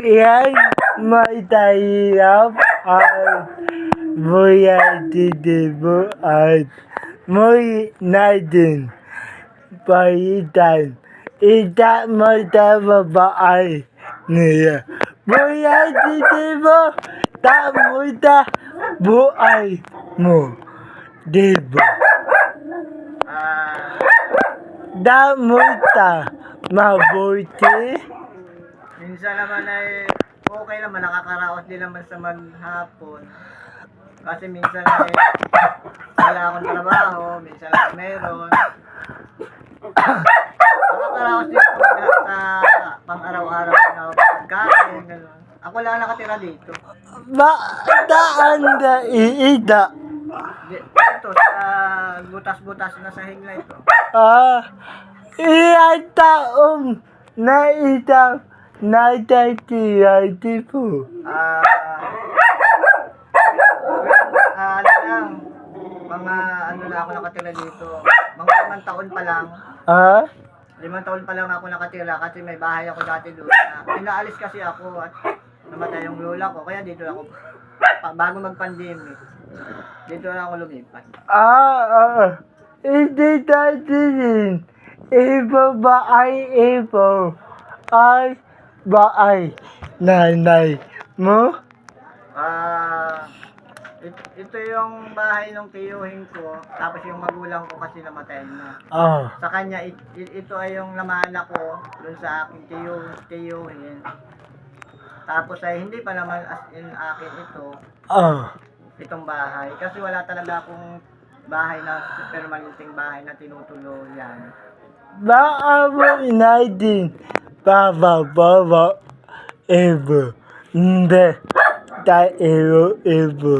Yan, mahirap at buhay mo at muli natin palitan. Ita mo sa babae niya. Buhay mo, tamo sa buhay mo. Diba? Ah, Damo sa mabuti. Siya naman ay okay naman, nakakaraos din naman sa maghapon. Kasi minsan ay wala akong trabaho, minsan ay meron. nakakaraos din ako sa pang-araw-araw na pagkain, gano'n. Ako lang nakatira dito. Ba, daan da iida. Ito, sa butas-butas na sa hingla ito. Ah, iyan taong na itaw 1990 po. Ah, ah, ano mga ano na ako nakatira dito. Mga limang taon pa lang. Ha? Limang taon pa lang ako nakatira kasi may bahay ako dati doon. Pinaalis kasi ako at namatay yung lola ko. Kaya dito ako, pa, bago mag-pandemic, dito na ako lumipat. Ah, ah. Hindi tayo din. Ibo ba ay ibo? Ay, ba ay nanay mo? Ah, it- ito yung bahay ng tiyuhin ko, tapos yung magulang ko kasi namatay na. Ah, Sa kanya, it- it- ito ay yung lamana ko dun sa aking tiyo, tiyuhin. Tapos ay hindi pa naman as in akin ito, ah. itong bahay. Kasi wala talaga akong bahay na permanenteng bahay na tinutuluyan. Baka mo natin baba baba iba. Hindi tayo iba.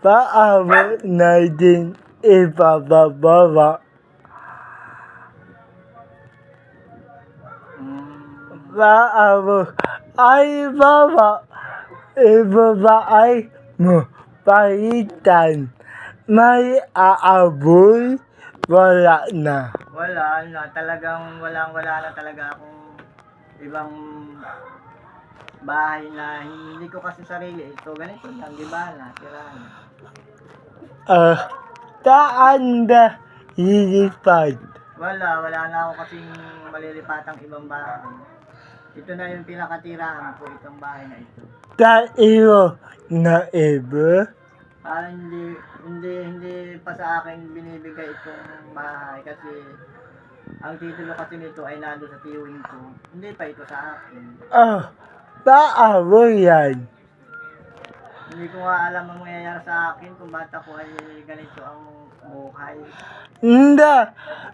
Baka mo natin ibababa. Mm, Baka mo ay baba. Ibaba ay mo palitan. May aabol wala na. Wala na, talagang walang wala na talaga akong ibang bahay na hindi ko kasi sarili. Ito, ganito lang, di ba? Natira na. Ah, taan na lilipad. Wala, wala na ako kasing malilipatang ibang bahay. Ito na yung pinakatirahan ko, itong bahay na ito. Tayo na iba. Parang hindi, hindi, hindi pa sa akin binibigay itong bahay kasi ang titulo kasi nito ay nando sa tiyuhin ko. Hindi pa ito sa akin. Ah, paano yan? Hindi ko nga alam ang mangyayari sa akin kung ba't ako ay ganito ang buhay. Hindi,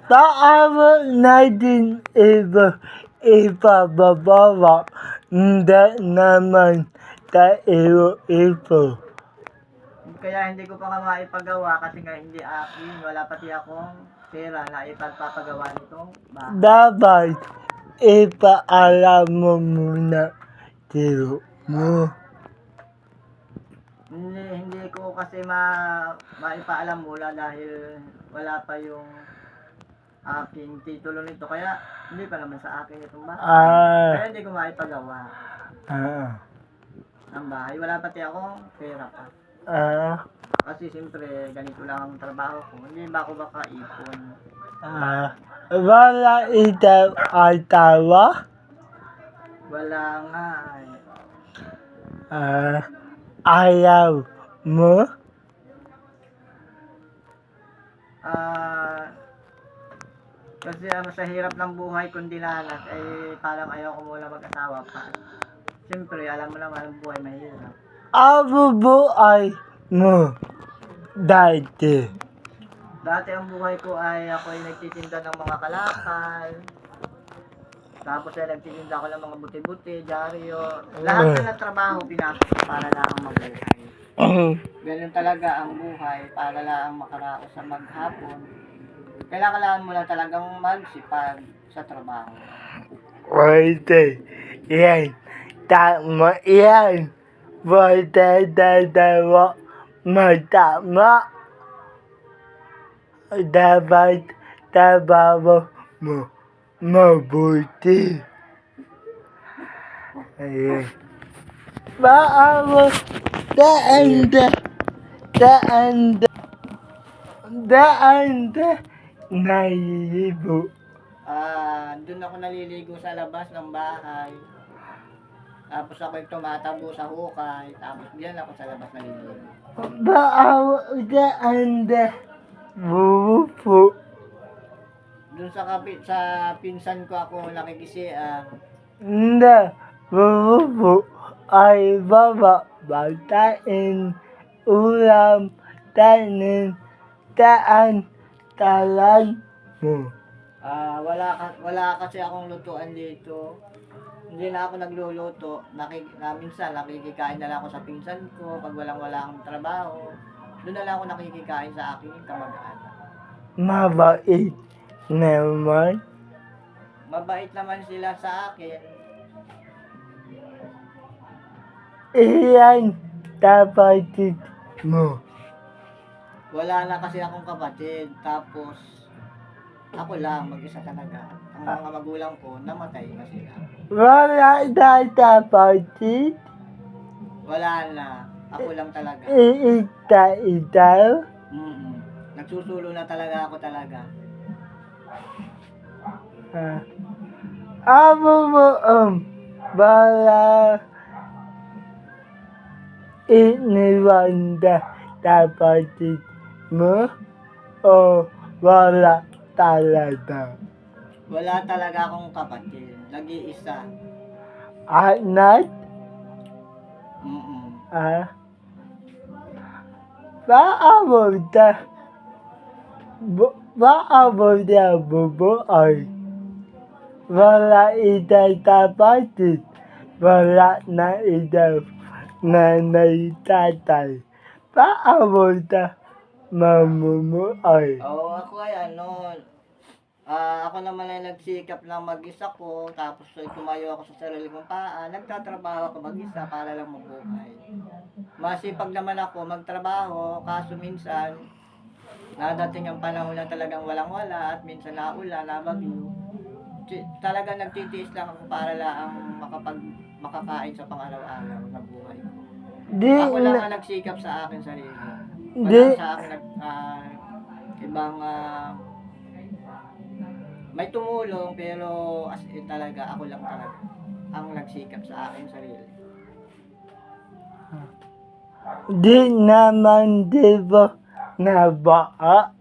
paano natin iba ipababawa? Hindi naman tayo iba. Kaya hindi ko pa nga maipagawa kasi nga hindi akin. Wala pati akong pera na ipagpapagawa nitong bahay. Dapat ipaalam mo muna tiro mo. Hindi, hindi ko kasi ma maipaalam muna dahil wala pa yung aking titulo nito. Kaya hindi pa naman sa akin itong bahay. Ah, Kaya hindi ko maipagawa ah, ng bahay. Wala pati akong pera pa. Ah, Kasi siyempre, ganito lang ang trabaho ko. Hindi ba ako makaipon? ah. Wala ito ay tawa? Wala nga. eh. Ah, ayaw mo? Ah, kasi ano sa hirap ng buhay kung dinanas, eh parang ayaw ko muna mag-asawa pa. Siyempre, alam mo naman ang buhay mahirap. Abo buhay mo dati. Dati ang buhay ko ay ako ay nagtitinda ng mga kalakal. Tapos ay nagtitinda ako ng mga buti-buti, dyaryo. Lahat na ng trabaho pinasok ko para lang mabuhay. Ganun talaga ang buhay para lang makaraos sa maghapon. Kailangan mo lang talagang magsipag sa trabaho. Wait, yan. Tama yan. Wala dalawa matama. Dapat trabaho mo mabuti. Ayan. Maawa. Daan da. Daan da. Daan da. Naiibo. Ah, doon ako naliligo sa labas ng bahay. Tapos ako'y tumatabo sa hukay. Tapos diyan ako sa labas naliligo. Maawa. Daan da. Bubupo. Doon sa kapit sa pinsan ko ako nakikisian. Na. Bubupo. Ay baba. Batain. Ulam. Tanin. Taan. Talan mo. Ah, wala ka, wala kasi akong lutuan dito. Hindi na ako nagluluto. Nakik, na, minsan nakikikain na lang ako sa pinsan ko pag walang wala akong trabaho. Doon na lang ako nakikikain sa aking kamag-anak. Mabait naman. Mabait naman sila sa akin. Iyan kapatid mo. Wala na kasi akong kapatid. Tapos, ako lang, mag-isa talaga. Ang mga magulang ko, namatay na sila. Wala na kapatid. Wala na. Ako lang talaga. Iita itaw. Mm Nagsusulo na talaga ako talaga. Ah. Amo mo um bala iniwanda kapatid mo o wala talaga. Wala talaga akong kapatid. Nag-iisa. Anak Mm ah. Paabot na Bu- Paabot na bubuoy Wala itay kapatid. Wala na itay nanay tatay. Paabot na mamumuoy Oo, ako ay ano, ah, ako naman ay nagsikap lang mag-isa ko, tapos ay tumayo ako sa sarili kong paa, nagtatrabaho ako mag-isa para lang mabuhay. Masipag naman ako magtrabaho, kaso minsan, nadating ang panahon na talagang walang-wala at minsan naulan, nabagyo. Talagang nagtitiis lang ako para lang makapag makakain sa pang-araw-araw na buhay. Di Ako lang na ang nagsikap sa akin sarili. Di. Wala sa akin ah, ibang ah, may tumulong pero as in talaga ako lang talaga ang nagsikap sa akin sarili. Di naman di ba na baa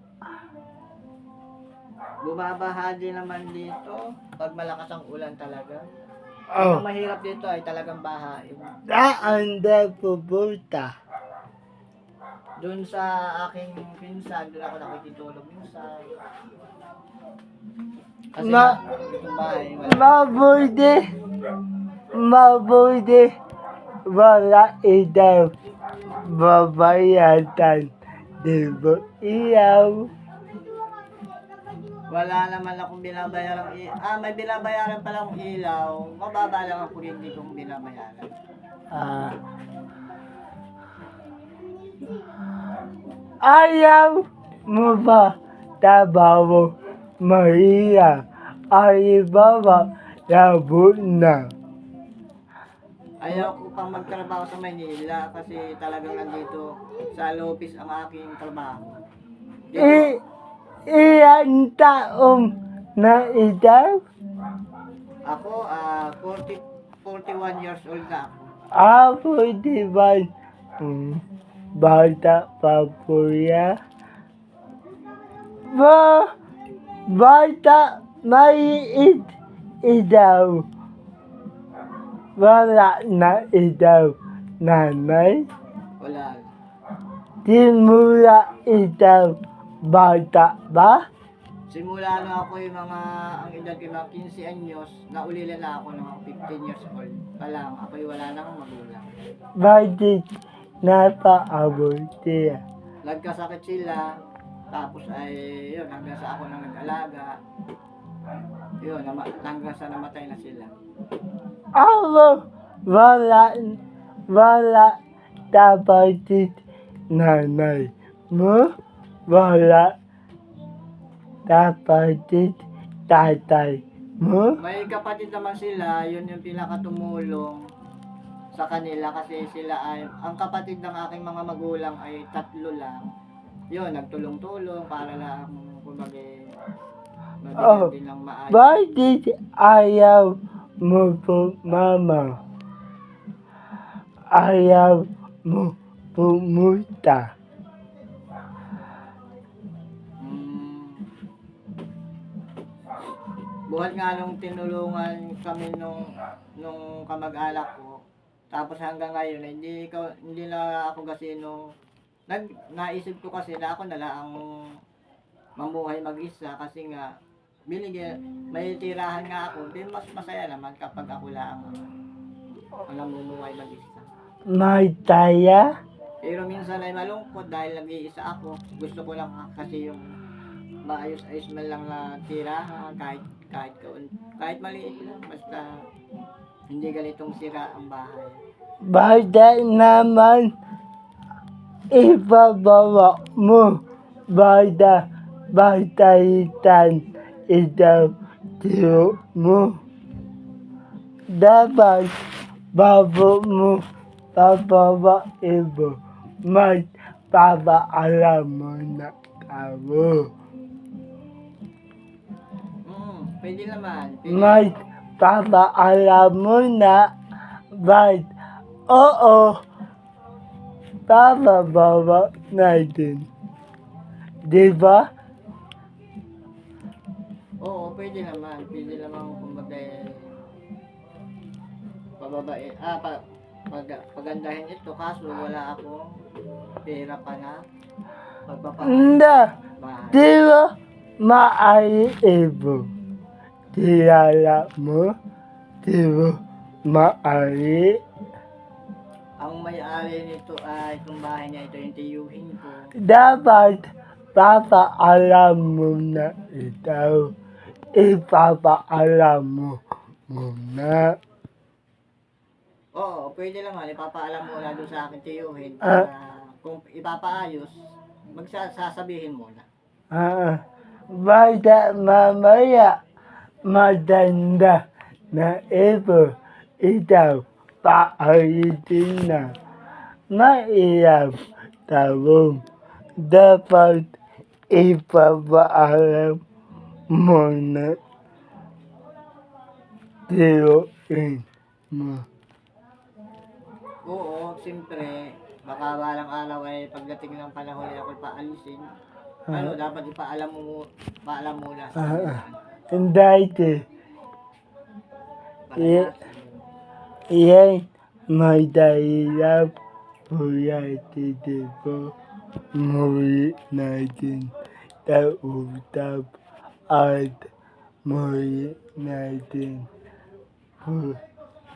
Bumabaha din naman dito pag malakas ang ulan talaga. Oh Ang mahirap dito ay talagang bahain. Saan na pupunta? Doon sa aking pinsan, doon ako nakikitulog minsan. Kasi Ma- wala. Mabuti. Mabuti. Wala itaw. Babayatan. Di ba iyaw? Wala naman akong binabayaran. i- Ah, may binabayaran pala akong ilaw. Mababa lang ang kuryente kong binabayaran. Ah. Ayaw mo ba tabaw Maria? Ay baba labo na. Ayaw ko pang magtrabaho sa Maynila kasi talagang nandito sa Lopez ang aking trabaho. Dito, I, iyan taong na itaw? ako, ah 40, 41 years old na ako. Di ba hmm, bata pa po ya? Ba, bata maiit idaw. Wala na idaw nanay. Wala. Di mula idaw bata ba? Simula na ako yung mga, ang edad ko mga 15 anyos, naulila na ako ng mga 15 years old pa lang. Ako'y wala nang magulang. Bakit napaabot siya? Nagkasakit sila, tapos ay, yun, hanggang sa ako nang nag-alaga. Yun, nama, hanggang sa namatay na sila. Ako, wala, wala kapatid nanay mo, wala kapatid tatay mo? May kapatid naman sila, yun yung pinakatumulong sa kanila kasi sila ay, ang kapatid ng aking mga magulang ay tatlo lang. Yun, nagtulong-tulong para lang, kumbaga, mabigyan Oh. din ng maayos. Bakit ayaw mo po, mama? Ayaw mo pumunta. Mm. Buhat nga nung tinulungan kami nung nung kamag-alak ko. Tapos hanggang ngayon hindi ko hindi na ako kasi nung nag naisip ko kasi na ako na lang ang mamuhay mag-isa kasi nga binigyan may tirahan nga ako din mas masaya naman kapag ako lang ang namumuhay mag-isa. May taya? Pero minsan ay malungkot dahil nag-iisa ako. Gusto ko lang kasi yung maayos-ayos man lang na tirahan kahit kahit kaun, kahit maliit lang basta hindi ganitong sira ang bahay. Bata naman ipabawa mo. Bata, bata itan itaw tiyo mo. Dapat babo mo papawa ibo. Mas papaalam mo na tao. Mm, pwede naman. Pwede. Mas papaalam mo na but oo papabawa natin. Diba? Oo, pwede naman. Pwede naman kumbaga eh, pababae. Ah, pa, pag, pagandahin ito kaso wala akong pera pa na pagpapahay Hindi. Diba? Maari ibo. Kilala mo? Diba? Maari. Ang may-ari nito ay itong bahay niya, ito yung tiyuhin ko. Dapat papaalam mo na ito. Ipapaalam mo muna. Oo, pwede naman. Ipapaalam mo na doon sa akin tiyuhin. Ah. Para kung ipapaayos, magsasabihin mo na. Ah, basta mamaya matanda na ibo ikaw paalitin na. Mahirap tawong dapat ipapaalam mo na tiyoin mo. Oo, siyempre, baka balang araw ay pagdating ng panahon ay ako paalisin. Ano, dapat ipaalam mo, paalam muna sa Ah, kanila. Dati, Para Yeah. sa- Yan, madahilap buhay titipo muli natin tautap at muli natin bu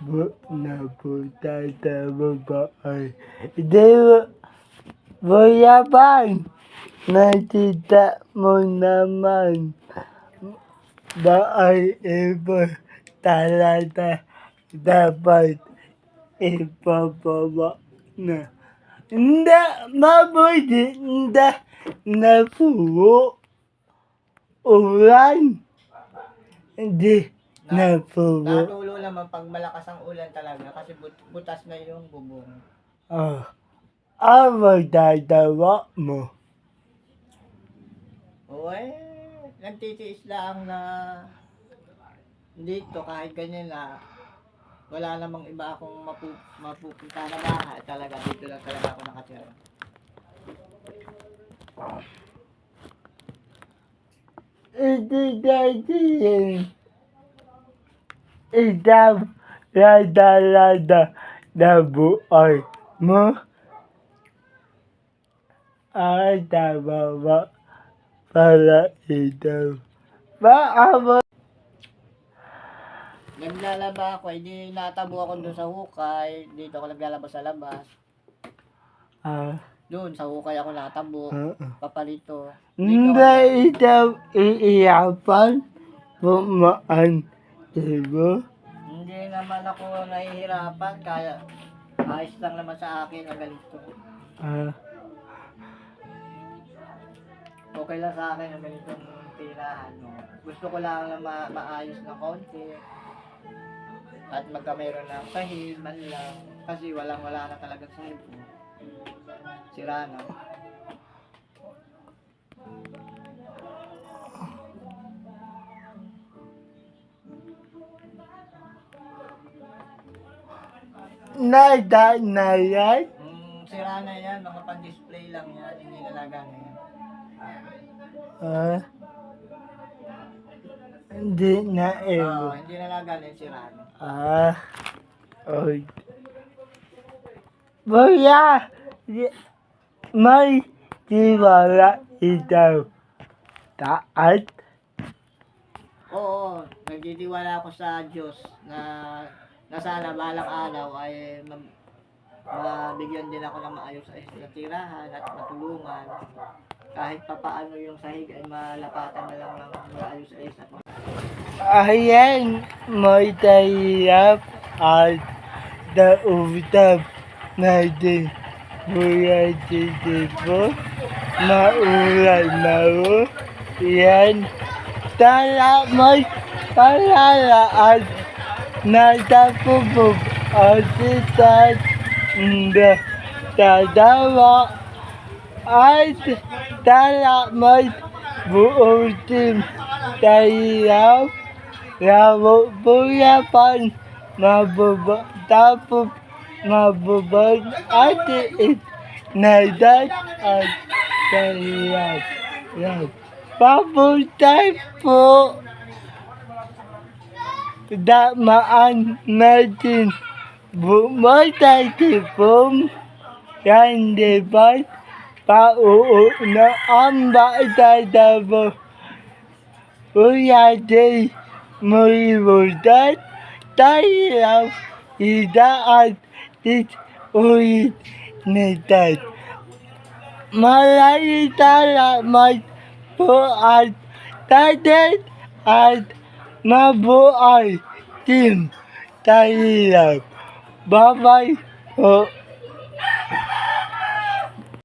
bu na punta sa babae. Di ba, buyaban, nakita mo naman iba talaga dapat ipapawa na. Hindi, mabuti, hindi na puro ulan. Hindi na puro. Natulo naman pag malakas ang ulan talaga kasi but- butas na yung bubong. Ah, ang magdadawa mo. Eh, nagtitiis lang na dito kahit ganyan na wala namang iba akong mapu mapupunta na bahay talaga dito lang talaga ako nakatira. Ito dati yun. Ikaw, lada-lada na buhay mo. Ay, tama ba? Para ito. Maabot. Naglalaba ako, hindi natabo ako doon sa hukay, dito ako naglalaba sa labas. Ah, Doon sa hukay ako natabo, ah, ah. papalito. Hindi ito iiyapan. Pumaan. Diba? Hindi naman ako nahihirapan, kaya ayos lang naman sa akin ang ganito. Ah. Okay lang sa akin ang ganitong tirahan. No? Gusto ko lang na ma- maayos na konti. At magka mayroon ng sahig, man lang. Kasi walang wala na talagang sahig. No? Sira na. Nada na yan. Mm, sira na yan, mga pan-display lang yan, hindi nalaga na. Ah. Hindi na Oo, ewan. hindi na yan, sira na. Ah. Oy. Di- may tiwala ikaw. Taat. Oo, nagtitiwala ako sa Diyos na na sana balang araw ay ma- mabigyan din ako ng maayos sa na tirahan at matulungan. Kahit papaano yung sahig ay malapatan na lang ng maayos sa isa. Ayan, may tahirap at dautap natin. Kuya Titipo, maulan na ho. Yan. Salamat palalaan natapupog asitat na tadawa at salamat buong team tahirap Ramo Buyapan Mababa Tapos Mababag Ate It Nadat at Tahirap Yan Papuntay po Damaan natin Bumatay tipong Yan diba Pauo na ang bata dabo Kuya Jay Murimutan Tayo Idaan Tit Ulit Nitan Maraming salamat po at tatin at mabuhay team Tayo Bye-bye po.